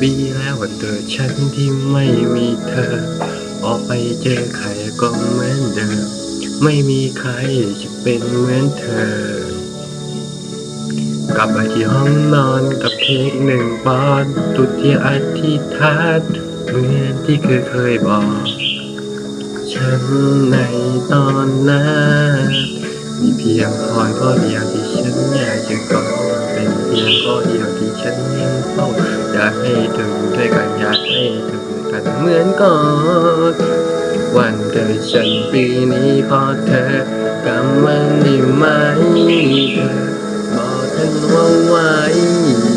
ปีแล้ววันเกิดฉันที่ไม่มีเธอ ออกไปเจอใครก็เหมือนเดิม ไม่มีใครจะเป็นเหมือนเธอกลับไปที่ห้องนอนกับเค้กหนึ่งปอนตุดที่อธิษฐานเหมือนที่เคยเคยบอก ฉันในตอนนั้นมีเพียงพรข้อเดียวที่ฉันอยากจะกอดเป็นเพียงข้อเดียวที่ฉันยังเฝ้า ยากให้ถึงด้วยกันอยากให้ถึงกันเหมือนก่อนวันเกิดฉันปีนี้พอเธอกำมันได้ไหมเธอบอกฉันว่าไว้